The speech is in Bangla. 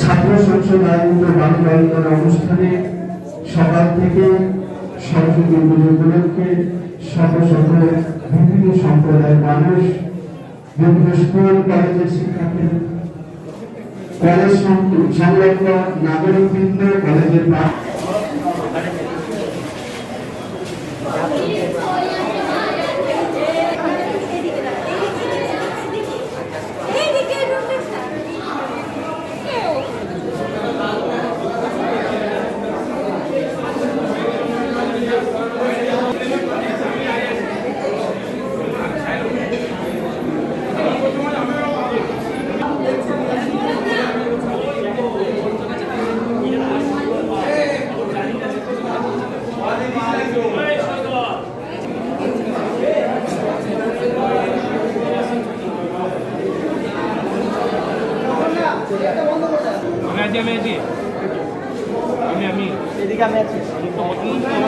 ছাত্র সংসদ আয়োজিত বাংলায়নের অনুষ্ঠানে সকাল থেকে সরস্বতী পুজো উপলক্ষে শত শত বিভিন্ন সম্প্রদায়ের মানুষ, বিভিন্ন স্কুল, কলেজের শিক্ষার্থী কলেজ সংলগ্ন নাগরিকবৃন্দ, কলেজের আমি আমি আমি এদিকে আমি আছি।